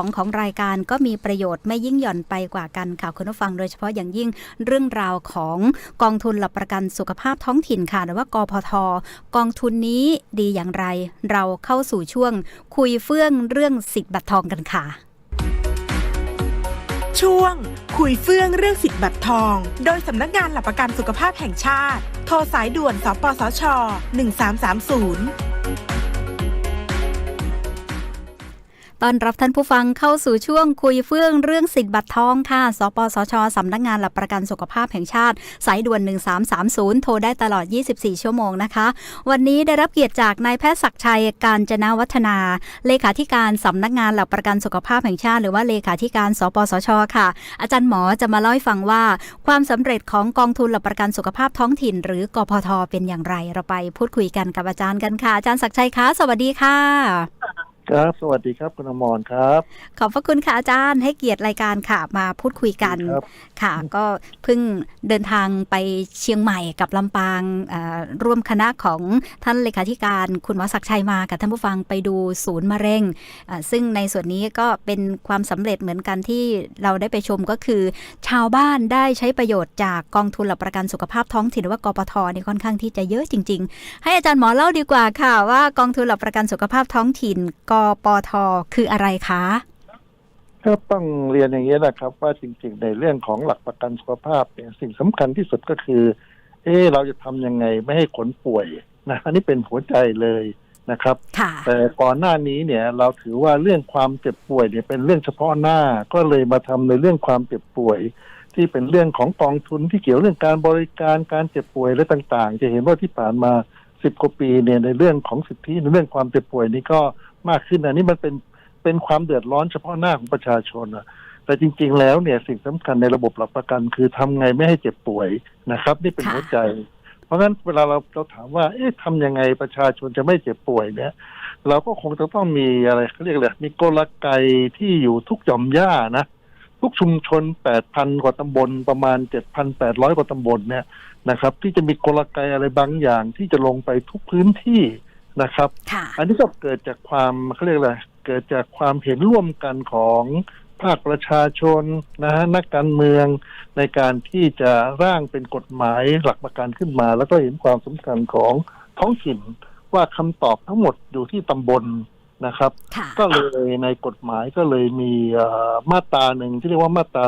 2 ของรายการก็มีประโยชน์ไม่ยิ่งหย่อนไปกว่ากันค่ะคุณผู้ฟังโดยเฉพาะอย่างยิ่งเรื่องราวของกองทุนหลักประกันสุขภาพท้องถิ่นค่ะหรือว่ากพท กองทุนนี้ดีอย่างไร เราเข้าสู่ช่วง คุยเฟื่องเรื่องสิทธิ์บัตรทองกันค่ะ ช่วง คุยเฟื่องเรื่องสิทธิ์บัตรทอง โดยสำนักงานหลักประกันสุขภาพแห่งชาติ โทรสายด่วน สปสช 1330 ต้อนรับท่านผู้ฟังเข้าสู่ช่วงคุยเฟื่องเรื่องสิทธิ์บัตรทองค่ะ สปสช สำนักงานหลักประกันสุขภาพแห่งชาติ สายด่วน 1330 โทรได้ตลอด 24 ชั่วโมงนะคะ วันนี้ได้รับเกียรติจากนายแพทย์ศักชัยการจนาวัฒนา เลขาธิการสำนักงานหลักประกันสุขภาพแห่งชาติ หรือว่าเลขาธิการ สปสช ค่ะ อาจารย์หมอจะมาเล่าให้ฟังว่า ความสำเร็จของกองทุนหลักประกันสุขภาพท้องถิ่น หรือกพทเป็นอย่างไร เราไปพูดคุยกันกับอาจารย์กันค่ะ อาจารย์ศักชัยคะ สวัสดีค่ะ ครับ สวัสดีครับคุณอมรครับ ขอบพระคุณค่ะอาจารย์ให้เกียรติรายการค่ะ มาพูดคุยกันครับค่ะ ก็เพิ่งเดินทางไปเชียงใหม่กับลำปางอ่าร่วมคณะของท่านเลขาธิการคุณหมอศักดิ์ชัยมากับท่านผู้ฟังไปดูศูนย์มะเร็งอ่าซึ่งในส่วนนี้ก็เป็นความสำเร็จเหมือนกันที่เราได้ไปชมก็คือ ชาวบ้านได้ใช้ประโยชน์จากกองทุนหลักประกันสุขภาพท้องถิ่นหรือว่ากปทนี่ค่อนข้างที่จะเยอะจริง ๆ ให้อาจารย์หมอเล่าดีกว่าค่ะว่ากองทุนหลักประกันสุขภาพท้องถิ่นกปทคืออะไรคะก็ต้องเรียนอย่างนี้นะครับ ว่าจริงๆ ในเรื่องของหลักประกันสุขภาพเนี่ยสิ่งสำคัญที่สุดก็คือ เออเราจะทำยังไงไม่ให้คนป่วยนะอันนี้เป็นหัวใจเลยนะครับค่ะแต่ก่อนหน้านี้เนี่ย เราถือว่าเรื่องความเจ็บป่วยเนี่ยเป็นเรื่องเฉพาะหน้า ก็เลยมาทำในเรื่องความเจ็บป่วย ที่เป็นเรื่องของกองทุนที่เกี่ยวเรื่องการบริการการเจ็บป่วยและต่าง ๆ จะเห็นว่าที่ผ่านมาสิบกว่าปีเนี่ยในเรื่องของสิทธิในเรื่องความเจ็บป่วยนี่ก็ มากขึ้นอันนี้มันเป็นเป็นความเดือดร้อนเฉพาะหน้าของประชาชนอะแต่จริง ๆ แล้วเนี่ยสิ่งสำคัญในระบบหลักประกัน คือทำไงไม่ให้เจ็บป่วยนะครับ นี่เป็นหัวใจ เพราะงั้นเวลาเราเราถามว่า เอ๊ะทำยังไงประชาชนจะไม่เจ็บป่วยเนี่ย เราก็คงจะต้องมีอะไรเขาเรียกอะไรมีกลไกที่อยู่ทุกหย่อมหญ้านะทุกชุมชน 8,000 กว่าตำบลประมาณ 7,800 กว่าตำบลเนี่ยนะครับ ที่จะมีกลไกอะไรบางอย่างที่จะลงไปทุกพื้นที่ นะครับค่ะอันนี้ก็เกิดจากความเขาเรียกอะไรเกิดจากความเห็นร่วมกันของภาคประชาชนนะฮะนักการเมืองในการที่จะร่างเป็นกฎหมายหลักประกันขึ้นมา แล้วก็เห็นความสำคัญของท้องถิ่นว่าคำตอบทั้งหมดอยู่ที่ตำบลนะครับค่ะก็เลยในกฎหมายก็เลยมีเอ่อมาตราหนึ่งที่เรียกว่ามาตรา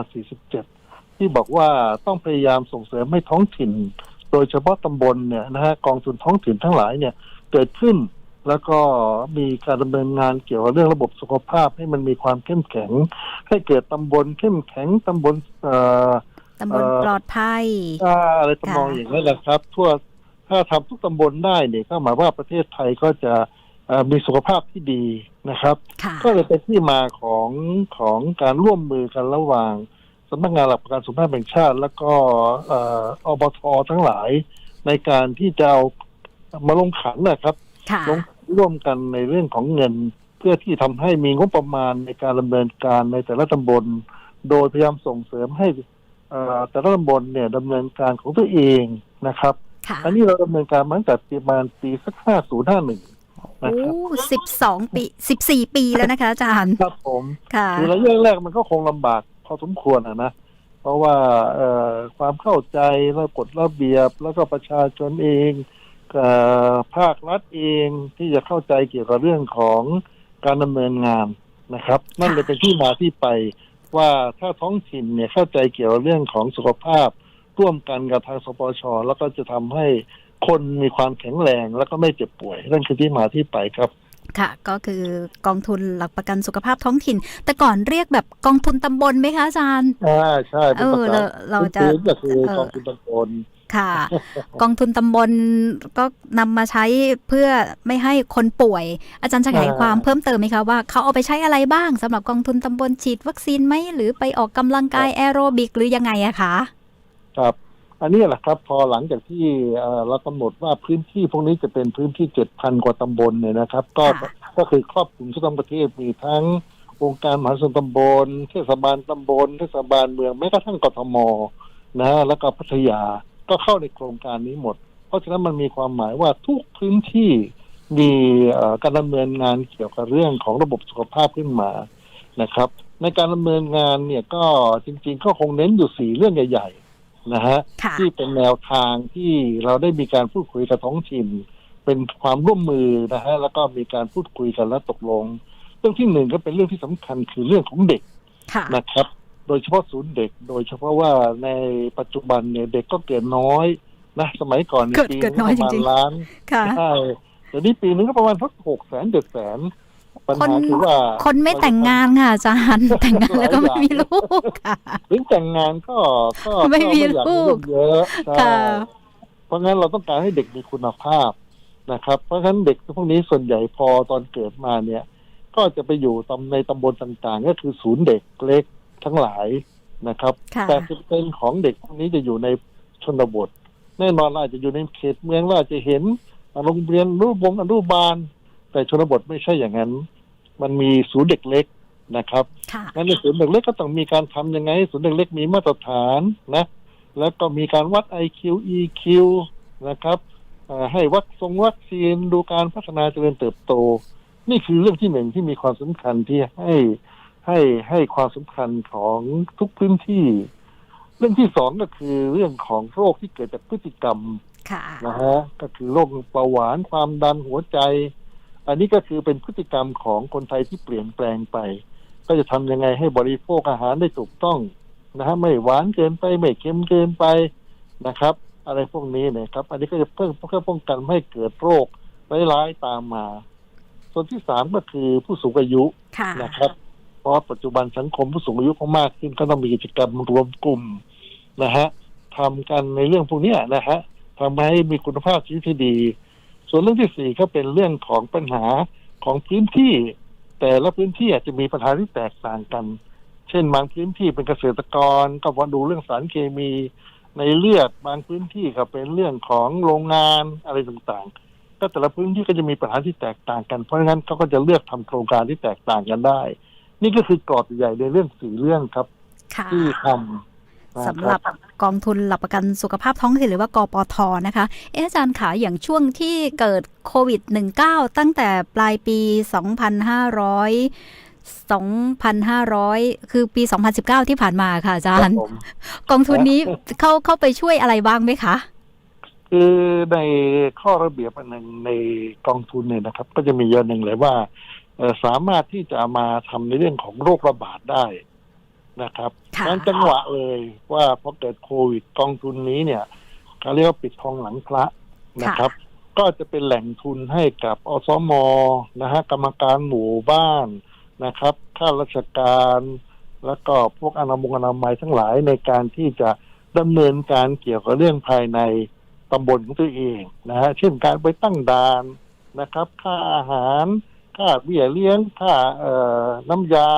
47 ที่บอกว่าต้องพยายามส่งเสริมให้ท้องถิ่น โดยเฉพาะตำบลเนี่ยนะฮะกองทุนท้องถิ่นทั้งหลายเนี่ย เกิดขึ้น แล้วก็มีการดำเนินงานเกี่ยวกับเรื่องระบบสุขภาพให้มันมีความเข้มแข็ง ให้เกิดตำบลเข้มแข็งตำบลเอ่อตำบลเอ่อปลอดภัยอ่าอะไรทำนองค่ะอย่างนั้นแหละครับ ทั่วถ้าทำทุกตำบลได้เนี่ยก็หมายว่าประเทศไทยก็จะเอ่อมีสุขภาพที่ดีนะครับค่ะก็เลยเป็นที่มาของของการร่วมมือกันระหว่างสำนักงานหลักประกันสุขภาพแห่งชาติ แล้วก็เอ่ออบททั้งหลายในการที่จะเอา มาลงขันนะครับค่ะลงร่วมกันในเรื่องของเงิน เพื่อที่ทำให้มีงบประมาณในการดำเนินการในแต่ละตำบล โดยพยายามส่งเสริมให้เอ่อแต่ละตำบลเนี่ยดำเนินการของตัวเองนะครับค่ะอันนี้เราดำเนินการมาตั้งแต่ประมาณปีสักห้าศูนย์ห้าหนึ่งโอ้สิบสองปีสิบสี่ปีแล้วนะคะอาจารย์ครับผมค่ะคือระยะแรกมันก็คงลำบากพอสมควรอะนะเพราะว่าเอ่อความเข้าใจแล้วกฎระเบียบแล้วก็ประชาชนเองเอ่อ ภาครัฐเองที่จะเข้าใจเกี่ยวกับเรื่องของการดำเนินงานนะครับ นั่นเลยเป็นที่มาที่ไปว่าถ้าท้องถิ่นเนี่ยเข้าใจเกี่ยวกับเรื่องของสุขภาพ ร่วมกันกับทางสปชแล้วก็จะทำให้คนมีความแข็งแรงแล้วก็ไม่เจ็บป่วยนั่นคือที่มาที่ไปครับค่ะก็คือกองทุนหลักประกันสุขภาพท้องถิ่น แต่ก่อนเรียกแบบกองทุนตำบลไหมคะอาจารย์อ่าใช่เป็นภาเออษาเราเราจะพื้นๆก็คือเออกองทุนตำบล ค่ะ กองทุนตำบลก็นำมาใช้เพื่อไม่ให้คนป่วย อาจารย์จะขยายความเพิ่มเติมไหมคะว่าเขาเอาไปใช้อะไรบ้างสำหรับกองทุนตำบลฉีดวัคซีนไหมหรือไปออกกำลังกายแอโรบิกหรือยังไงอะคะครับอันนี้แหละครับพอหลังจากที่เอ่อเรากำหนดว่าพื้นที่พวกนี้จะเป็นพื้นที่เจ็ดพันกว่าตำบลเนี่ยนะครับ ก็ค่ะก็คือครอบคลุมทั่วประเทศมีทั้งองค์การมหาส่วนตำบล เทศบาลตำบล เทศบาลเมืองแม้กระทั่งกทมนะแล้วก็พัทยา ก็เข้าในโครงการนี้หมด เพราะฉะนั้นมันมีความหมายว่าทุกพื้นที่มีเอ่อการดำเนินงานเกี่ยวกับเรื่องของระบบสุขภาพขึ้นมานะครับ ในการดำเนินงานเนี่ยก็จริงๆก็คงเน้นอยู่สี่เรื่องใหญ่ๆนะฮะค่ะที่เป็นแนวทางที่เราได้มีการพูดคุยกับท้องถิ่น เป็นความร่วมมือนะฮะแล้วก็มีการพูดคุยกันและตกลง เรื่องที่หนึ่งก็เป็นเรื่องที่สำคัญคือเรื่องของเด็กค่ะนะครับ โดยเฉพาะศูนย์เด็ก โดยเฉพาะว่าในปัจจุบันเนี่ยเด็กก็เกิดน้อยนะสมัยก่อนเนี่ยเกิดปีเกิดนึงน้อยประมาจริณงๆล้านค่ะใช่เดี๋ยวนี้ปีนึงก็ประมาณสักหกแสนเจ็ดแสนปัญคนหาคือว่าคนไม่แต่งงานค่ะอาจารย์แต่งงานแล้วก็ไม่มีลูกค่ะหรือแต่งงานก็ก็ไม่มีก็อยากลูกเยอะใช่ค่ะเพราะงั้นเราต้องการให้เด็กมีคุณภาพนะครับ เพราะฉะนั้นเด็กพวกนี้ส่วนใหญ่พอตอนเกิดมาเนี่ย ก็จะไปอยู่ตำในตำบลต่างๆ ก็คือศูนย์เด็กเล็ก ทั้งหลายนะครับค่ะแต่สิบเป็นของเด็กพวกนี้จะอยู่ในชนบท แน่นอนเราอาจจะอยู่ในเขตเมืองเราอาจจะเห็นโรงเรียนรูปวงอนุบาล แต่ชนบทไม่ใช่อย่างนั้น มันมีศูนย์เด็กเล็กนะครับค่ะงั้นในศูนย์เด็กเล็กก็ต้องมีการทำยังไงให้ศูนย์เด็กเล็กมีมาตรฐานนะ แล้วก็มีการวัด IQ EQ นะครับเอ่อให้วัคซงวัคซีนดูการพัฒนาเจริญเติบโต นี่คือเรื่องที่หนึ่งที่มีความสำคัญที่ให้ ให้ให้ความสำคัญของทุกพื้นที่ เรื่องที่สองก็คือเรื่องของโรคที่เกิดจากพฤติกรรมค่ะนะฮะก็คือโรคเบาหวานความดันหัวใจ อันนี้ก็คือเป็นพฤติกรรมของคนไทยที่เปลี่ยนแปลงไป ก็จะทำยังไงให้บริโภคอาหารได้ถูกต้องนะฮะไม่หวานเกินไปไม่เค็มเกินไปนะครับ อะไรพวกนี้นะครับ อันนี้ก็จะเพิ่มเพื่อป้องกันไม่ให้เกิดโรคร้ายๆตามมา ส่วนที่สามก็คือผู้สูงอายุค่ะนะครับเพ ราะปัจจุบันสังคมผู้สูงอายุเขามากขึ้นก็ต้องมีกิจกรรมรวมกลุ่มนะฮะทำกันในเรื่องพวกนี้นะฮะทำให้มีคุณภาพชีวิตที่ดี ส่วนเรื่องที่สี่ก็เป็นเรื่องของปัญหาของพื้นที่ แต่ละพื้นที่อาจจะมีปัญหาที่แตกต่างกัน เช่น บางพื้นที่เป็นเกษตรกรก็มาดูเรื่องสารเคมีในเลือดบางพื้นที่ก็เป็นเรื่องของโรงงานอะไรต่างๆ ก็แต่ละพื้นที่ก็จะมีปัญหาที่แตกต่างกัน เพราะฉะนั้นเขาก็จะเลือกทำโครงการที่แตกต่างกันได้ นี่ก็คือกรอบใหญ่ในเรื่องสี่เรื่องครับค่ะที่ทำนะสำหครัรับบกองทุนหลักประกันสุขภาพท้องถิ่นหรือว่ากปทนะคะ เอะอาจารย์ขาอย่างช่วงที่เกิดโควิด -19 ตั้งแต่ปลายปี 2,500 2,500 คือปี 2019 ที่ผ่านมาค่ะอาจารย์ผมกองทุนนี้เข้าเข้าไปช่วยอะไรบ้างไหมคะ คือในข้อระเบียบอันหนึ่งในกองทุนเนี่ยนะครับ ก็จะมีอย่างหนึ่งเลยว่าเอ่อ สามารถที่จะมาทำในเรื่องของโรคระบาดได้นะครับค่ะนั้นจังหวะเลยว่าพอเกิดโควิดกองทุนนี้เนี่ยเขาเรียกว่าปิดทองหลังพระนะครับ ก็จะเป็นแหล่งทุนให้กับอสมนะฮะกรรมการหมู่บ้านนะครับข้าราชการแล้วก็พวกอนามัยอนามัยทั้งหลายในการที่จะดำเนินการเกี่ยวกับเรื่องภายในตำบลของตัวเองนะฮะเช่นการไปตั้งด่านนะครับ ค่าอาหาร ค่าเบี้ยเลี้ยงค่าเอ่อน้ำยา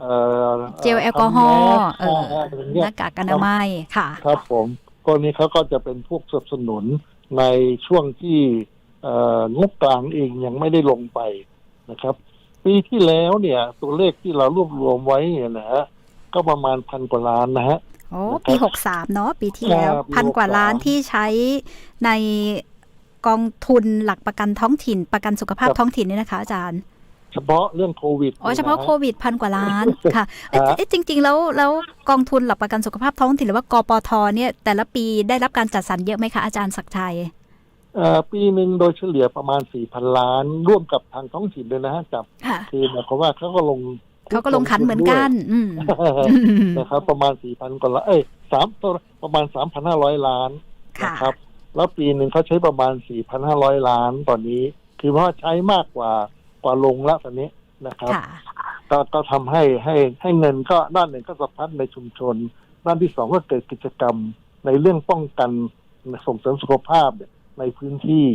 เอ่อเจลแอลกอฮอล์เอทำอแมสอะไรหเงี้ยน้ากากอนามัยค่ะ ครับผมก็นี้เขาก็จะเป็นพวกสนับสนุนในช่วงที่เอ่องบกลางเองยังไม่ได้ลงไปนะครับ ปีที่แล้วเนี่ย ตัวเลขที่เรารวบรวมไว้เนี่ยนะฮะก็ประมาณพันกว่าล้านนะฮะโอ้นะครับปี63เนาะปีที่แล้วครับปีพันกว่า63ล้านที่ใช้ใน กองทุนหลักประกันท้องถิ่น ประกันสุขภาพครับท้องถิ่นเนี่ยนะคะ อาจารย์ เฉพาะเรื่องโควิดอ๋อเฉพาะนฮโควิดพันกว่าล้านค่ะเอ๊ะฮะเอ๊ะจริง ๆ แล้วแล้วกองทุนหลักประกันสุขภาพท้องถิ่นหรือว่ากปทเนี่ย แต่ละปีได้รับการจัดสรรเยอะไหมคะอาจารย์ศักดิ์ชัยเอ่อปีหนึ่งโดยเฉลี่ยประมาณสี่พันล้าน ร่วมกับทางท้องถิ่นเลยนะฮะจับค่ะคือหมายความว่าเขาก็ลงเขาก็ลงขันเหมือนกันอืมด้วยนะครับประมาณสี่พันกว่าล้านเอ้ยสามประมาณสามพันห้าร้อยล้านค่ะนะครับ แล้วปีหนึ่งเขาใช้ประมาณสี่พันห้าร้อยล้านตอนนี้ คือเพราะว่าใช้มากกว่ากว่าลงแล้วตอนนี้นะครับค่ะก็ก็ทำให้ให้ให้เงินก็ด้านหนึ่งก็สะพัดในชุมชน ด้านที่สองก็เกิดกิจกรรมในเรื่องป้องกันส่งเสริมสุขภาพในพื้นที่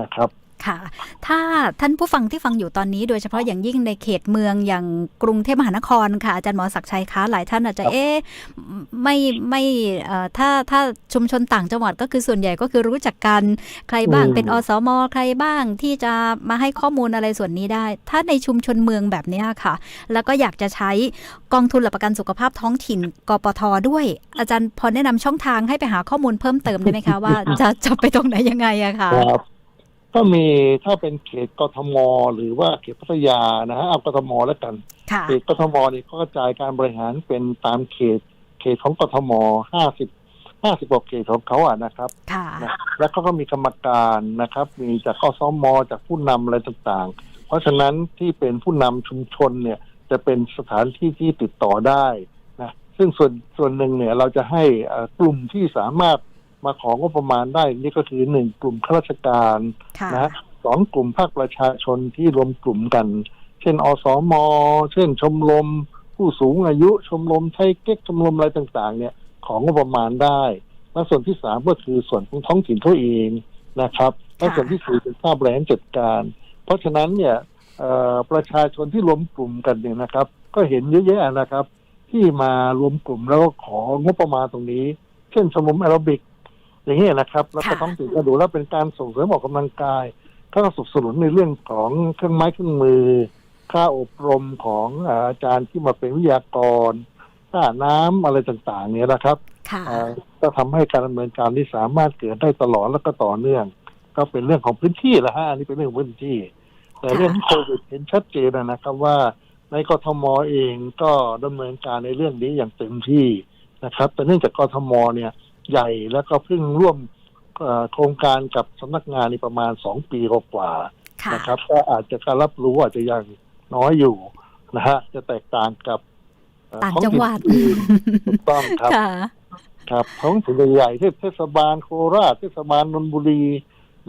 นะครับ ค่ะ ถ้าท่านผู้ฟังที่ฟังอยู่ตอนนี้ โดยเฉพาะอย่างยิ่งในเขตเมืองอย่างกรุงเทพมหานครค่ะอาจารย์หมอศักดิ์ชัยคะหลายท่านอาจจะครับเอ๊ะไม่ไม่เอ่อถ้าถ้าชุมชนต่างจังหวัดก็คือส่วนใหญ่ก็คือรู้จักกันใครบ้างอืมเป็นอสมใครบ้างที่จะมาให้ข้อมูลอะไรส่วนนี้ได้ ถ้าในชุมชนเมืองแบบเนี้ยค่ะ แล้วก็อยากจะใช้กองทุนหลักประกันสุขภาพท้องถิ่นกปทด้วย อาจารย์พอแนะนำช่องทางให้ไปหาข้อมูลเพิ่มเติมได้ไหมคะว่าจะจะไปตรงไหนยังไงอะค่ะครับ ก็มีถ้าเป็นเขตกทม หรือว่าเขตพัทยานะฮะเอากทมแล้วกัน ค่ะ เขตกทมนี่ก็กระจายการบริหารเป็นตามเขต เขตของกทมห้าสิบห้าสิบกว่าเขตของเขาอะนะครับค่ะ นะแล้วเขาก็มีกรรมการนะครับ มีจากข้อสมจากผู้นำอะไรต่างๆ เพราะฉะนั้นที่เป็นผู้นำชุมชนเนี่ย จะเป็นสถานที่ที่ติดต่อได้นะซึ่งส่วนส่วนหนึ่งเนี่ยเราจะให้เอ่อกลุ่มที่สามารถ มาของงบประมาณได้นี่ก็คือหนึ่งกลุ่มข้าราชการค่ะนะสองกลุ่มภาคประชาชนที่รวมกลุ่มกัน เช่น อสมเช่นชมรมผู้สูงอายุชมรมไทยเก๊กชมรมอะไรต่าง ๆ เนี่ย ของงบประมาณได้ และส่วนที่สามก็คือส่วนของท้องถิ่นเขาเองนะครับและส่วนที่สี่เป็นภาพแรงจัดการ เพราะฉะนั้นเนี่ยเอ่อประชาชนที่รวมกลุ่มกันเนี่ยนะครับ ก็เห็นเยอะแยะนะครับ ที่มารวมกลุ่มแล้วก็ของบประมาณตรงนี้ เช่นชมรมแอโรบิก อย่างเงี้ยนะครับ แล้วก็ค่ะท้องถิ่นก็ดูแล้วเป็นการส่งเสริมออกกำลังกายก็สนับสนุนในเรื่องของเครื่องไม้เครื่องมือ ค่าอบรมของเอ่ออาจารย์ที่มาเป็นวิทยากรค่าน้ำอะไรต่างๆ เนี่ยนะครับค่ะเอ่อก็ทำให้การดำเนินการที่สามารถเกิดได้ตลอดแล้วก็ต่อเนื่อง ก็เป็นเรื่องของพื้นที่แหละฮะอันนี้เป็นเรื่องของพื้นที่ แต่ค่ะเรื่องโควิดเห็นชัดเจนนะครับว่าในกทมเองก็ดำเนินการในเรื่องนี้อย่างเต็มที่นะครับ แต่เนื่องจากกทมเนี่ย ใหญ่แล้วก็เพิ่งร่วมเอ่อโครงการกับสำนักงานนี้ประมาณสองปีกว่าๆค่ะนะครับ ก็อาจจะการรับรู้อาจจะยังน้อยอยู่นะฮะจะแตกต่างกับเอ่อต่างจังหวัดท้อถิ่นอื่นถูกต้องครับค่ะครับท้องถิ่นใหญ่ๆเทศเทศบาลโคราชเทศบาลนนทบุรี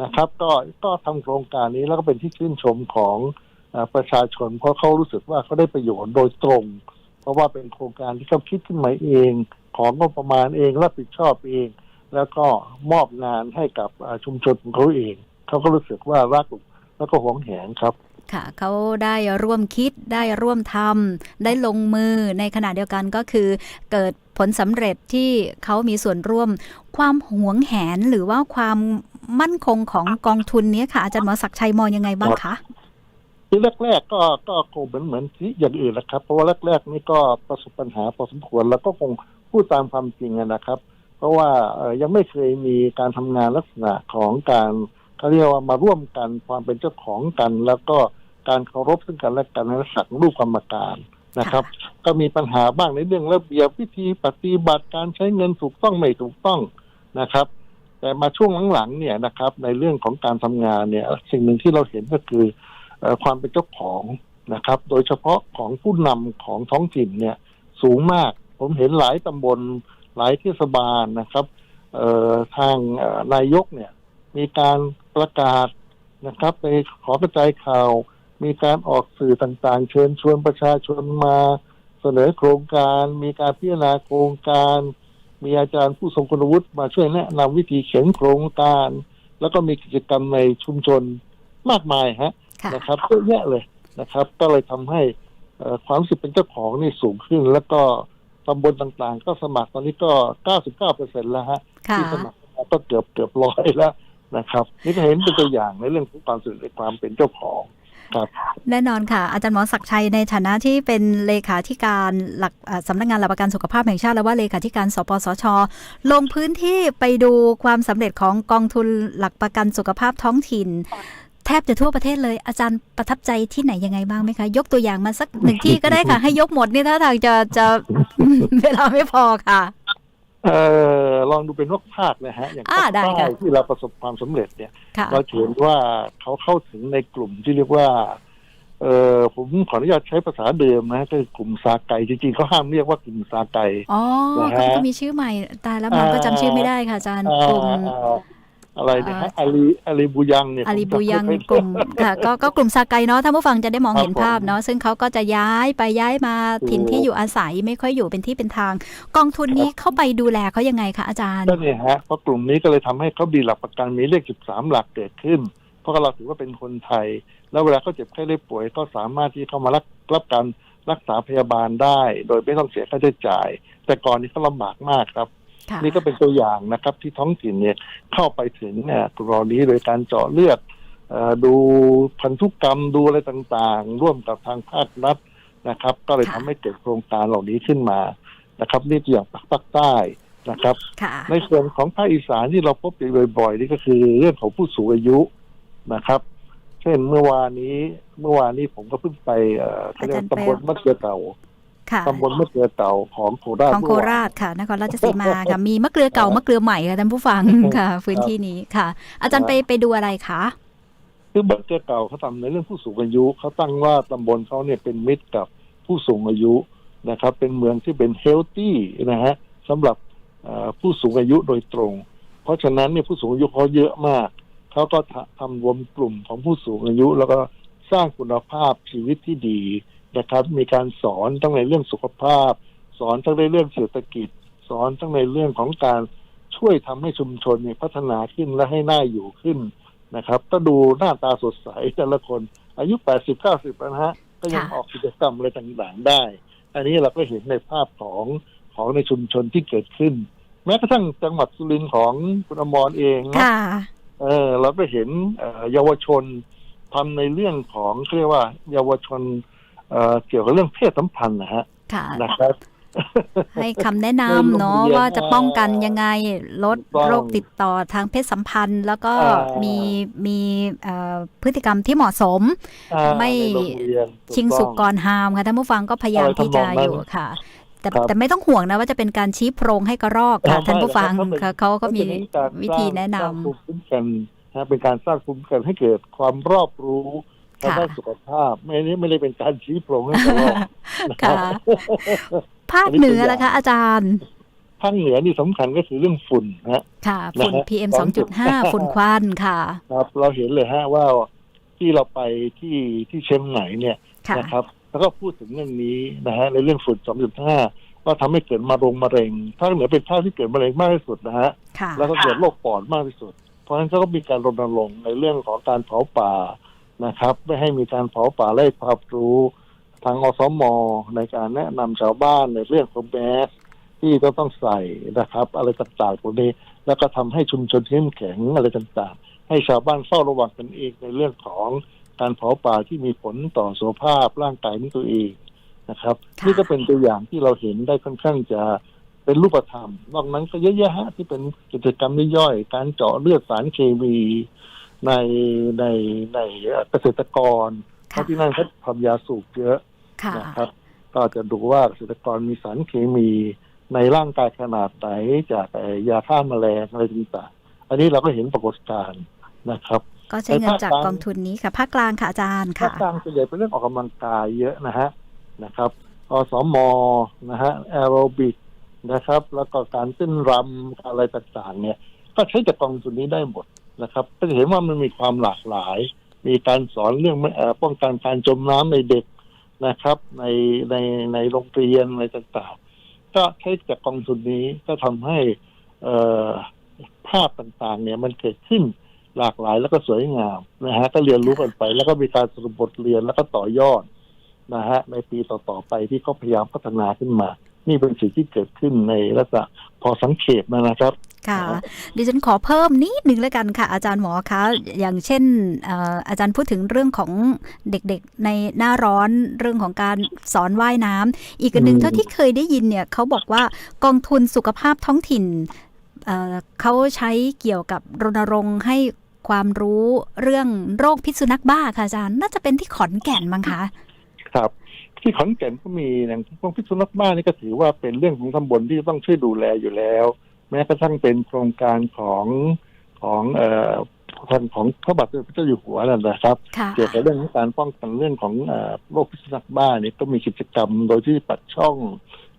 นะครับ ก็ก็ทำโครงการนี้แล้วก็เป็นที่ชื่นชมของเอ่อประชาชนเพราะเขารู้สึกว่าเขาได้ประโยชน์โดยตรง เพราะว่าเป็นโครงการที่เขาคิดขึ้นมาเอง ของงบประมาณเองรับผิดชอบเอง แล้วก็มอบงานให้กับเอ่อชุมชนของเขาเอง เขาก็รู้สึกว่ารักแล้วก็หวงแหนครับค่ะเขาได้ร่วมคิดได้ร่วมทำได้ลงมือในขณะเดียวกันก็คือ เกิดผลสำเร็จที่เขามีส่วนร่วม ความหวงแหนหรือว่าความมั่นคงของกองทุนเนี้ยค่ะอาจารย์หมอศักดิ์ชัยมองยังไงบ้างคะที่แรกๆก็ก็คงเหมือนเหมือนที่อย่างอื่นแหละครับ เพราะว่าแรกๆนี่ก็ประสบปัญหาพอสมควรแล้วก็คง พูดตามความจริงนะครับ เพราะว่ายังไม่เคยมีการทำงานลักษณะของการเขาเรียกว่ามาร่วมกันความเป็นเจ้าของกัน แล้วก็การเคารพซึ่งกันและกันในลักษณะรูปกรรมการนะครับ ก็มีปัญหาบ้างในเรื่องระเบียบวิธีปฏิบัติการใช้เงินถูกต้องไม่ถูกต้องนะครับ แต่มาช่วงหลังๆเนี่ยนะครับ ในเรื่องของการทำงานเนี่ย สิ่งหนึ่งที่เราเห็นก็คือเอ่อความเป็นเจ้าของนะครับ โดยเฉพาะของผู้นำของท้องถิ่นเนี่ยสูงมาก ผมเห็นหลายตำบลหลายเทศบาลนะครับเอ่อทางเอ่อนายกเนี่ย มีการประกาศนะครับไปขอกระจายข่าว มีการออกสื่อต่างๆ เชิญชวนประชาชนมาเสนอโครงการ มีการพิจารณาโครงการ มีอาจารย์ผู้ทรงคุณวุฒิมาช่วยแนะนำวิธีเขียนโครงการ แล้วก็มีกิจกรรมในชุมชนมากมายฮะค่ะนะครับเยอะแยะเลยนะครับ ก็เลยทำให้เอ่อความรู้สึกเป็นเจ้าของนี่สูงขึ้นแล้วก็ ตำบลต่างๆ ก็สมัครตอนนี้ก็99เปอร์เซ็นแล้วฮะค่ะที่สมัครมาก็เกือบเกือบร้อยแล้วนะครับ นี่ก็เห็นเป็นตัวอย่างในเรื่องของความสุขในความเป็นเจ้าของครับแน่นอนค่ะ อาจารย์หมอศักดิ์ชัยในฐานะที่เป็นเลขาธิการหลักเอ่อสำนักงานหลักประกันสุขภาพแห่งชาติ และว่าเลขาธิการ สปสช ลงพื้นที่ไปดูความสำเร็จของกองทุนหลักประกันสุขภาพท้องถิ่นแทบจะทั่วประเทศเลย อาจารย์ประทับใจที่ไหนยังไงบ้างไหมคะ ยกตัวอย่างมาสักหนึ่งที่ก็ได้ค่ะ ให้ยกหมดนี่ถ้าทางจะจะเวลาไม่พอค่ะเออลองดูเป็นนกภาคนะฮะ อย่างอ่าภาคได้ใต้ค่ะที่เราประสบความสำเร็จเนี่ยค่ะเราเห็นว่าเขาเข้าถึงในกลุ่มที่เรียกว่า เออผมขออนุญาตใช้ภาษาเดิมนะก็คือกลุ่มซาไกจริงๆเขาห้ามเรียกว่ากลุ่มซาไกอ๋อนะฮะเขาก็มีชื่อใหม่ตายแล้วมันก็จำชื่อไม่ได้ค่ะอาจารย์อ่ากลุ่ม อ่าอะไรเนี่ยฮะอาลีอาลีบูยังเนี่ยอาลีบูยังผมจำไม่กลุ่มค่ะก็ก็กลุ่มซาไกเนาะท่านผู้ฟังจะได้มองครับเห็นภาพผมเนาะซึ่งเขาก็จะย้ายไปย้ายมาถูกถิ่นที่อยู่อาศัยไม่ค่อยอยู่เป็นที่เป็นทาง กองทุนนี้เข้าไปดูแลเขายังไงคะอาจารย์ก็เนี่ยฮะเพราะกลุ่มนี้ก็เลยทำให้เขามีหลักประกันมีเลข13หลักเกิดขึ้น เพราะเราถือว่าเป็นคนไทย แล้วเวลาเขาเจ็บไข้ได้ป่วยก็สามารถที่เข้ามารับรับการรักษาพยาบาลได้ โดยไม่ต้องเสียค่าใช้จ่าย แต่ก่อนนี้เขาลำบากมากครับค่ะ นี่ก็เป็นตัวอย่างนะครับ ที่ท้องถิ่นเนี่ยเข้าไปถึงเนี่ยกรณีโดยการเจาะเลือดเอ่อดูพันธุกรรมดูอะไรต่างๆ ร่วมกับทางภาครัฐนะครับ ก็เลยทำให้เกิดโครงการเหล่านี้ขึ้นมานะครับนี่ตัวอย่างภาคใต้นะครับค่ะในส่วนของภาคอีสานที่เราพบอยู่บ่อยๆ นี่ก็คือเรื่องของผู้สูงอายุนะครับ เช่นเมื่อวานนี้เมื่อวานนี้ผมก็เพิ่งไปเอ่อเขาเรียกว่าตำบลมะเขือเต่าค่ะ ตำบลมะเขือเต่าของโคราชของโคราชค่ะนครราชสีมาค่ะมีมะเกลือเก่ามะเกลือใหม่ค่ะท่านผู้ฟังค่ะ พื้นที่นี้ค่ะ อาจารย์ไปไปดูอะไรคะคือมะเขือเต่าเขาทำในเรื่องผู้สูงอายุเขาตั้งว่าตำบลเขาเนี่ยเป็นมิตรกับผู้สูงอายุนะครับ เป็นเมืองที่เป็นเฮลตี้นะฮะสำหรับเอ่อผู้สูงอายุโดยตรง เพราะฉะนั้นเนี่ยผู้สูงอายุเขาเยอะมากเขาก็ทำทำรวมกลุ่มของผู้สูงอายุ แล้วก็สร้างคุณภาพชีวิตที่ดี นะครับ มีการสอนทั้งในเรื่องสุขภาพ สอนทั้งในเรื่องเศรษฐกิจ สอนทั้งในเรื่องของการช่วยทำให้ชุมชนเนี่ยพัฒนาขึ้นและให้น่าอยู่ขึ้นนะครับก็ดูหน้าตาสดใสแต่ละคน อายุ 80 90แล้วนะฮะก็ยังค่ะออกกิจกรรมอะไรต่างๆได้ อันนี้เราก็เห็นในภาพของของในชุมชนที่เกิดขึ้น แม้กระทั่งจังหวัดสุรินทร์ของคุณอมรเองนะค่ะเออเราก็เห็นเอ่อเยาวชนทำในเรื่องของเขาเรียกว่า เยาวชน เอ่อเกี่ยวกับเรื่องเพศสัมพันธ์นะฮะค่ะนะครับให้คำแนะนำเนาะในโรงเรียนว่าจะป้องกันยังไงลดถูกต้องโรคติดต่อทางเพศสัมพันธ์ แล้วก็อ่ามีมีมีเอ่อพฤติกรรมที่เหมาะสมอ่าไม่ในโรงเรียนถูกชิงสุกต้องก่อนหามค่ะท่านผู้ฟังก็พยายามอะไรที่จะทำนองนั้นอยู่ค่ะ แต่ครับแต่ไม่ต้องห่วงนะว่าจะเป็นการชี้โพรงให้กระรอกค่ะอ่าท่านผู้ฟังไม่หรอกครับค่ะเขาก็มีเพราะฉะนั้นการวิธีแนะนำสร้างภูมิคุ้มกันนะเป็นการสร้างภูมิคุ้มกันให้เกิดความรอบรู้ ทางค่ะด้านสุขภาพ ไม่ได้ไม่ได้เป็นการชี้โพรงให้กระรอกนะครับค่ะภาคเหนือนะคะ อาจารย์ภาคเหนือนี่สำคัญก็คือเรื่องฝุ่นนะฮะค่ะฝุ่นนะฮะ PM 2.5 2.5ฝุ่นควันค่ะ ครับ เราเห็นเลยฮะว่าที่เราไปที่ที่เชียงใหม่เนี่ยค่ะนะครับ แล้วก็พูดถึงเรื่องนี้นะฮะในเรื่องฝุ่น2.5ว่าทำให้เกิดมะเรงมะเร็งภาคเหนือเป็นภาคที่เกิดมะเร็งมากที่สุดนะฮะค่ะแล้วก็เกิดโรคปอดมากที่สุด เพราะฉะนั้นเขาก็มีการรณรงค์ในเรื่องของการเผาป่า นะครับ ไม่ให้มีการเผาป่าไล่ความรู้ทางอสมในการแนะนำชาวบ้านในเรื่องของแมสที่ก็ต้องใส่นะครับ อะไรต่างๆพวกนี้ แล้วก็ทำให้ชุมชนเข้มแข็งอะไรต่างๆ ให้ชาวบ้านเฝ้าระวังกันเองในเรื่องของการเผาป่าที่มีผลต่อสุขภาพร่างกายของตัวเองนะครับค่ะนี่ก็เป็นตัวอย่างที่เราเห็นได้ค่อนข้างจะเป็นรูปธรรมนอกนั้นก็เยอะแยะฮะที่เป็นกิจกรรมย่อยๆการเจาะเลือดสารเคมี ในในในเกษตรกรเพค่ะราะที่นั่นเขาทำยาสูบเยอะค่ะนะครับ ก็จะดูว่าเกษตรกรมีสารเคมีในร่างกายขนาดไหนจากไอ้ยาฆ่าแมลงอะไรต่างๆอันนี้เราก็เห็นปรากฏการณ์นะครับก็ใช้เงินจากกองทุนนี้ค่ะภาคกลางค่ะอาจารย์ภาค่ะคกลางส่วนใหญ่เป็นเรื่องออกกำลังกายเยอะนะฮะนะครับอสมนะฮะแอโรบิกนะครับ แล้วก็การเต้นรำอะไรต่างๆ เนี่ย ก็ใช้จากกองทุนนี้ได้หมด นะครับก็จะเห็นว่ามันมีความหลากหลาย มีการสอนเรื่องป้องกันการจมน้ำในเด็กนะครับ ในในในโรงเรียนอะไรต่างๆ ก็ใช้จากกองทุนนี้ก็ทำให้เออภาพต่างๆ เนี่ยมันเกิดขึ้นหลากหลายแล้วก็สวยงามนะฮะก็เรียนรู้กันไป แล้วก็มีการสรุปบทเรียนแล้วก็ต่อยอดนะฮะในปีต่อๆไปที่เขาพยายามพัฒนาขึ้นมา นี่เป็นสิ่งที่เกิดขึ้นในลักษณะพอสังเขปนะครับค่ะครับดิฉันขอเพิ่มนิดนึงแล้วกันค่ะ อาจารย์หมอคะอย่างเช่นเอ่ออาจารย์พูดถึงเรื่องของเด็กๆในหน้าร้อนเรื่องของการสอนว่ายน้ำอีกอันหนึ่งอืมเท่าที่เคยได้ยินเนี่ยเขาบอกว่ากองทุนสุขภาพท้องถิ่นเอ่อเขาใช้เกี่ยวกับรณรงค์ให้ความรู้เรื่องโรคพิษสุนัขบ้าค่ะอาจารย์น่าจะเป็นที่ขอนแก่นมั้งคะครับ ที่ขอนแก่นก็มีอย่างพวกพิษสุนัขบ้านี่ก็ถือว่าเป็นเรื่องของตำบลที่ต้องช่วยดูแลอยู่แล้ว แม้กระทั่งเป็นโครงการของของเอ่อทางของพระบาทสมเด็จพระเจ้าอยู่หัวนั่นนะครับค่ะเกี่ยวกับเรื่องของการป้องกันเรื่องของเอ่อโรคพิษสุนัขบ้าเนี่ยก็มีกิจกรรมโดยที่ปัดช่อง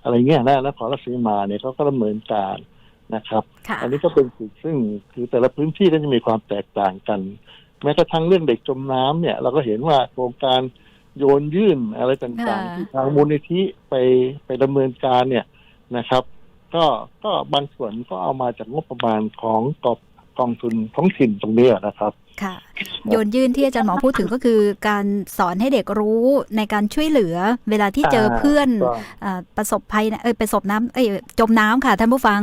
อะไรเงี้ยนะนครราชสีมาเนี่ยเขาก็ดำเนินการนะครับค่ะอันนี้ก็เป็นสิ่งซึ่งคือแต่ละพื้นที่ก็จะมีความแตกต่างกัน แม้กระทั่งเรื่องเด็กจมน้ำเนี่ย เราก็เห็นว่าโครงการ โยนยื่นอะไรต่างๆค่ะที่ทางมูลนิธิไปไปดำเนินการเนี่ยนะครับ ก็ก็บางส่วนก็เอามาจากงบประมาณของกอบกองทุนท้องถิ่นตรงเนี้ยนะครับค่ะโยนยื่นที่อาจารย์หมอพูดถึงก็คือการสอนให้เด็กรู้ในการช่วยเหลือเวลาที่เจอเพื่อนก็เอ่อประสบภัยนะเอ้ยประสบน้ำเอ้ยจมน้ำค่ะท่านผู้ฟัง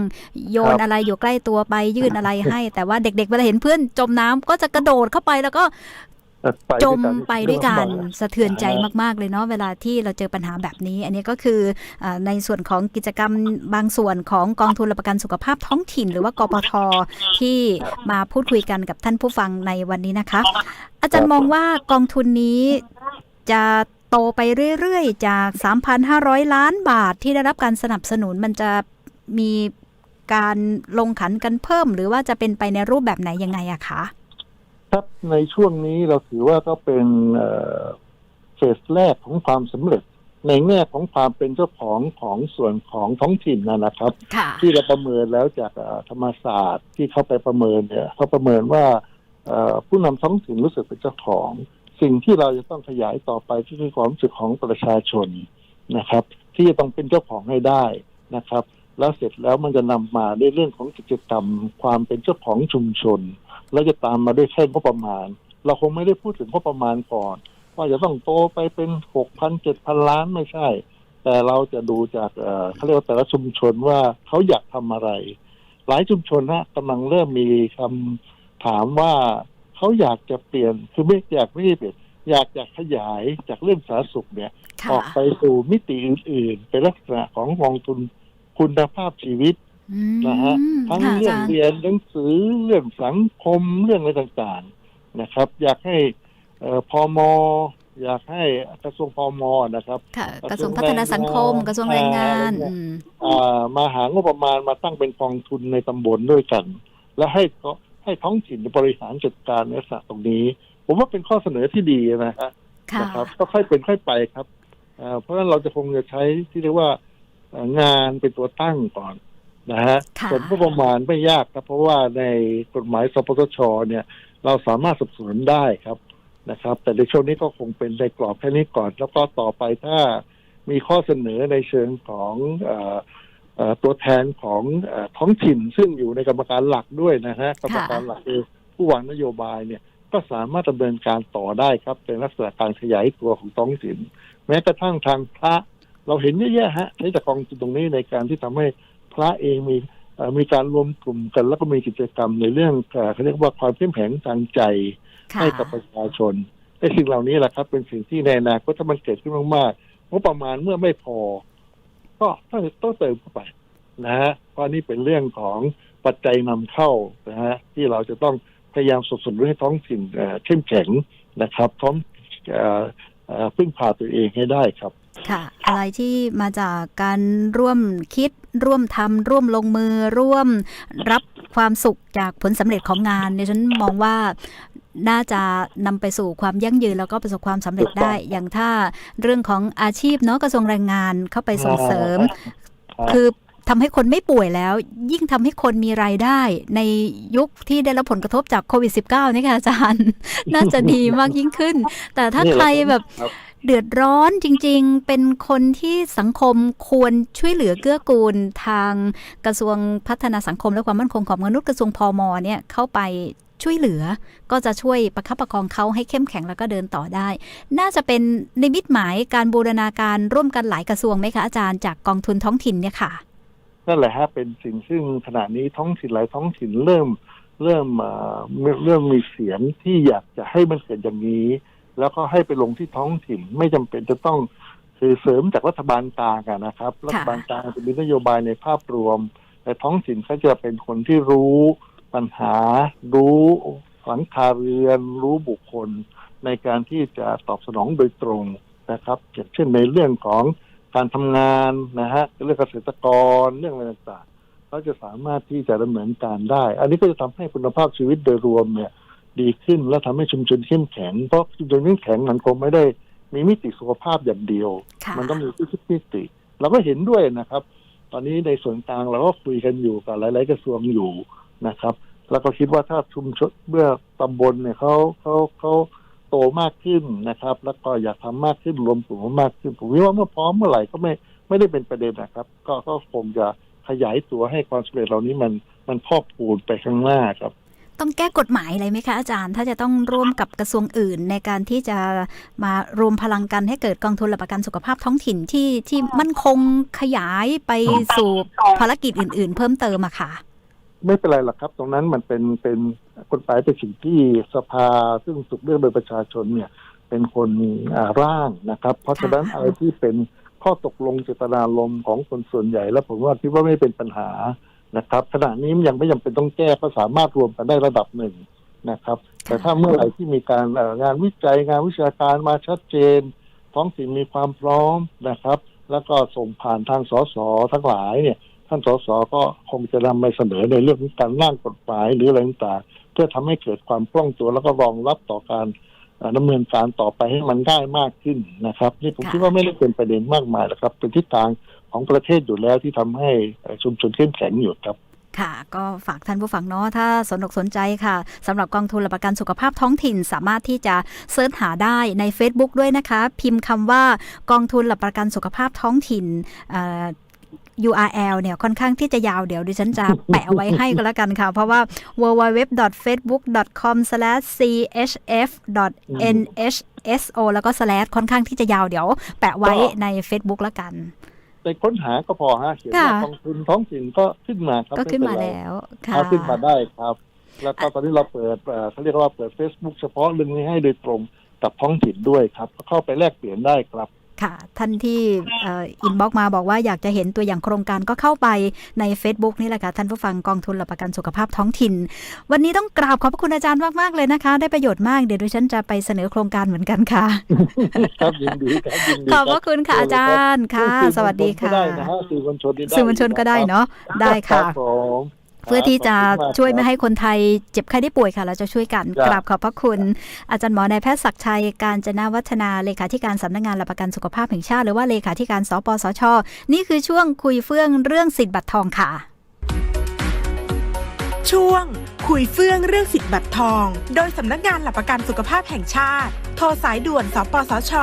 โยนครับอะไรอยู่ใกล้ตัวไปยื่นอะไรให้ แต่ว่าเด็กๆเวลาเห็นเพื่อนจมน้ำก็จะกระโดดเข้าไปแล้วก็ไป จด้วยมกันไปด้วยกันลำบากสะเทือนใจมาก ๆ เลยเนาะเวลาที่เราเจอปัญหาแบบนี้ อันนี้ก็คืออาในส่วนของกิจกรรมบางส่วนของกองทุนหลักประกันสุขภาพท้องถิ่น หรือว่ากปทที่มาพูดคุยกันกับท่านผู้ฟังในวันนี้นะคะ อาจารย์มองว่ากองทุนนี้จะโตไปเรื่อย ๆ จาก 3,500 ล้านบาทที่ได้รับการสนับสนุนมันจะมีการลงขันกันเพิ่ม หรือว่าจะเป็นไปในรูปแบบไหนยังไงอะคะ ครับในช่วงนี้เราถือว่าก็เป็นเอ่อเฟสแรกของความสำเร็จ ในแง่ของความเป็นเจ้าของของส่วนของท้องถิ่นนะนะครับค่ะที่เราประเมินแล้วจากเอ่อธรรมศาสตร์ที่เขาไปประเมินเนี่ยเขาประเมินว่าเอ่อผู้นำท้องถิ่นรู้สึกเป็นเจ้าของ สิ่งที่เราจะต้องขยายต่อไปก็คือความรู้สึกของประชาชนนะครับ ที่จะต้องเป็นเจ้าของให้ได้นะครับ แล้วเสร็จแล้วมันจะนำมาในเรื่องของกิจกรรม ความเป็นเจ้าของชุมชน แล้วจะตามมาด้วยแค่งบประมาณ เราคงไม่ได้พูดถึงงบประมาณก่อน ว่าจะต้องโตไปเป็นหกพันเจ็ดพันล้านไม่ใช่ แต่เราจะดูจากเอ่อเขาเรียกว่าแต่ละชุมชนว่าเขาอยากทำอะไร หลายชุมชนนะกำลังเริ่มมีคำถามว่าเขาอยากจะเปลี่ยนคือไม่อยากไม่ได้เปลี่ยนอยากจะขยายจากเรื่องสาธารณสุขเนี่ยค่ะออกไปสู่มิติอื่น ๆ เป็นลักษณะของกองทุนคุณภาพชีวิตอืม นะฮะทั้งค่ะอาเรื่องจารย์เรียนหนังสือเรื่องสังคมเรื่องอะไรต่างๆนะครับ อยากให้เอ่อพมอยากให้กระทรวงพมนะครับค่ะกกระระททรรววงงพัฒนาสังคมแรงงานกระทรวงแรงงานอ่าอืมอ่ามาหางบประมาณมาตั้งเป็นกองทุนในตำบลด้วยกัน แล้วให้ก็ให้ท้องถิ่นบริหารจัดการในลักษณะตรงนี้ ผมว่าเป็นข้อเสนอที่ดีนะฮะค่ะนะครับก็ค่อยเป็นค่อยไปครับเอ่อเพราะฉะนั้นเราจะคงจะใช้ที่เรียกว่าเอ่องานเป็นตัวตั้งก่อน นะฮะค่ะส่วนงบประมาณไม่ยากครับ เพราะว่าในกฎหมายสปสชเนี่ย เราสามารถสนับสนุนได้ครับนะครับ แต่ในช่วงนี้ก็คงเป็นในกรอบแค่นี้ก่อน แล้วก็ต่อไปถ้ามีข้อเสนอในเชิงของเอ่อเอ่อตัวแทนของเอ่อท้องถิ่นซึ่งอยู่ในกรรมการหลักด้วยนะฮะกรรมการหลักคือผู้วางนโยบายเนี่ยก็สามารถดำเนินการต่อได้ครับ เป็นลักษณะการขยายตัวของท้องถิ่น แม้กระทั่งทางพระ เราเห็นเยอะแยะฮะใช้จากกองทุนตรงนี้ในการที่ทำให้ พระเองมีเอ่อมีการรวมกลุ่มกันแล้วก็มีกิจกรรมในเรื่องเอ่อเขาเรียกว่าความเข้มแข็งทางใจค่ะให้กับประชาชนไอ้สิ่งเหล่านี้แหละครับ เป็นสิ่งที่ในอนาคตถ้ามันเกิดขึ้นมากๆงบประมาณเมื่อไม่พอ ก็ต้องต้องเติมเข้าไปนะฮะเพราะนี่เป็นเรื่องของปัจจัยนำเข้านะฮะที่เราจะต้องพยายามสนับสนุนให้ท้องถิ่นเอ่อเข้มแข็งนะครับพร้อมเอ่อเอ่อพึ่งพาตัวเองให้ได้ครับ ค่ะ อะไรที่มาจากการร่วมคิด ร่วมทำร่วมลงมือ ร่วมรับความสุขจากผลสำเร็จของงานเนี่ยฉันมองว่าน่าจะนำไปสู่ความยั่งยืนแล้วก็ประสบความสำเร็จได้ อย่างถ้าเรื่องของอาชีพเนาะกระทรวงแรงงานเข้าไปส่งเสริมครับคือทำให้คนไม่ป่วยแล้ว ยิ่งทำให้คนมีรายได้ ในยุคที่ได้รับผลกระทบจากโควิด -19 นี่ค่ะอาจารย์ น่าจะดีมากยิ่งขึ้น แต่ถ้านี่ใคแหรละแบบครับ เดือดร้อนจริงๆ เป็นคนที่สังคมควรช่วยเหลือเกื้อกูลทางกระทรวงพัฒนาสังคมและความมั่นคงของมนุษย์กระทรวงพมเนี่ยเข้าไปช่วยเหลือก็จะช่วยประคับประคองเขาให้เข้มแข็งแล้วก็เดินต่อได้ น่าจะเป็นนิมิตหมายการบูรณาการร่วมกันหลายกระทรวงไหมคะอาจารย์จากกองทุนท้องถิ่นเนี่ยค่ะนั่นแหละฮะเป็นสิ่งซึ่งขณะนี้ท้องถิ่นหลายท้องถิ่นเริ่มเริ่มเริ่มมีเสียงที่อยากจะให้มันเกิดอย่างนี้ แล้วก็ให้ไปลงที่ท้องถิ่น ไม่จำเป็นจะต้องคือเสริมจากรัฐบาลกลางอะนะครับ รัฐบาลกลางจะมีนโยบายในภาพรวม แต่ท้องถิ่นเขาจะเป็นคนที่รู้ปัญหา รู้หลังคาเรือน รู้บุคคล ในการที่จะตอบสนองโดยตรงนะครับอย่างเช่นในเรื่องของการทำงานนะฮะเรื่องเกษตรกรเรื่องอะไรต่างๆเขาจะสามารถที่จะดำเนินการได้ อันนี้ก็จะทำให้คุณภาพชีวิตโดยรวมเนี่ย ดีขึ้น และทำให้ชุมชนเข้มแข็งเพราะชุมชนเข้มแข็งมันคงไม่ได้มีมิติสุขภาพอย่างเดียวค่ะมันต้องมีทุกมิติ เราก็เห็นด้วยนะครับ ตอนนี้ในส่วนกลางเราก็คุยกันอยู่กับหลาย ๆ กระทรวงอยู่นะครับ แล้วก็คิดว่าถ้าชุมชนเมื่อตำบลเนี่ยเขาเขาเขาโตมากขึ้นนะครับ แล้วก็อยากทำมากขึ้นรวมกลุ่มมากขึ้นผมว่าเมื่อพร้อมเมื่อไหร่ก็ไม่ไม่ได้เป็นประเด็นนะครับ ก็ก็คงจะขยายตัวให้ความสำเร็จเหล่านี้มันมันพอกพูนไปข้างหน้าครับ ต้องแก้กฎหมายอะไรไหมคะอาจารย์ ถ้าจะต้องร่วมกับกระทรวงอื่นในการที่จะมารวมพลังกันให้เกิดกองทุนหลักประกันสุขภาพท้องถิ่นที่ที่มั่นคงขยายไปสู่ภารกิจอื่น ๆ เพิ่มเติมอะค่ะ ไม่เป็นไรหรอกครับ ตรงนั้นมันเป็นเป็นกฎหมายเป็นสิ่งที่สภาซึ่งถูกเลือกโดยประชาชนเนี่ย เป็นคนร่างนะครับ เพราะฉะนั้นอะไรที่เป็นข้อตกลงเจตนารมณ์ของคนส่วนใหญ่ แล้วผมว่าคิดว่าไม่เป็นปัญหา นะครับขณะนี้ยังไม่จำเป็นต้องแก้ก็สามารถรวมกันได้ระดับหนึ่งนะครับ แต่ถ้าเมื่อไหร่ที่มีการเอ่องานวิจัยงานวิชาการมาชัดเจน ท้องถิ่นมีความพร้อมนะครับ แล้วก็ส่งผ่านทางสสทั้งหลายเนี่ย ท่านสสก็คงจะนำไปเสนอในเรื่องของการร่างกฎหมายหรืออะไรต่างๆเพื่อทำให้เกิดความคล่องตัวแล้วก็รองรับต่อการเอ่อดำเนินการต่อไปให้มันได้มากขึ้นนะครับ นี่ผมค่ะคิดว่าไม่ได้เป็นประเด็นมากมายนะครับเป็นทิศทาง ของประเทศอยู่แล้วที่ทำให้ชุมชนเข้มแข็งอยู่ครับค่ะ ก็ฝากท่านผู้ฟังเนาะถ้าสนอกสนใจค่ะสำหรับกองทุนหลักประกันสุขภาพท้องถิ่น สามารถที่จะเสิร์ชหาได้ใน Facebook ด้วยนะคะ พิมพ์คำว่ากองทุนหลักประกันสุขภาพท้องถิ่น URL เนี่ยค่อนข้างที่จะยาวเดี๋ยวดิฉันจะแปะเอาไว้ให้ก็แล้วกันค่ะ เพราะว่า www.facebook.com/chf.nhso แล้วก็ slash ค่อนข้างที่จะยาวเดี๋ยวแปะไว้ใน Facebook แล้วกัน ไปค้นหาก็พอฮะเขียนว่าค่ะกองทุนท้องถิ่นก็ขึ้นมาครับก็ขึ้นมาไเป็ไรแล้วค่ะเอาขึ้นมาได้ครับ แล้วก็ตอนนี้เราเปิดเอ่อเขาเรียกว่าเปิด Facebook เฉพาะเรื่องนี้ให้โดยตรงกับท้องถิ่นด้วยครับ เข้าไปแลกเปลี่ยนได้ครับ ค่ะ ท่านที่อินบ็อกมาบอกว่าอยากจะเห็นตัวอย่างโครงการก็เข้าไปใน Facebook นี่แหละค่ะ ท่านผู้ฟังกองทุนหลักประกันสุขภาพท้องถิ่น วันนี้ต้องกราบขอบพระคุณอาจารย์มาก ๆ เลยนะคะ ได้ประโยชน์มาก เดี๋ยวดิฉันจะไปเสนอโครงการเหมือนกันค่ะ ครับยินดีครับยินดีขอบพระคุณค่ะอาจารย์ค่ะ สวัสดีค่ะได้นะฮะสื่อมวลชนนี่ได้สื่อมวลชนก็ได้เนาะได้ค่ะรับผม เพื่อที่จะขอบคุณากช่วยไม่ครับให้คนไทยเจ็บไข้ได้ป่วยค่ะ เราจะช่วยกันครับกราบขอบพระคุณ อาจารย์หมอนายแพทย์ศักดิ์ชัยการจนาวัฒนาเลขาธิการสำนักงานหลักประกันสุขภาพแห่งชาติ หรือว่าเลขาธิการสปสช นี่คือช่วงคุยเฟื่องเรื่องสิทธิ์บัตรทองค่ะ ช่วงคุยเฟื่องเรื่องสิทธิ์บัตรทอง โดยสำนักงานหลักประกันสุขภาพแห่งชาติ โทรสายด่วน สปสช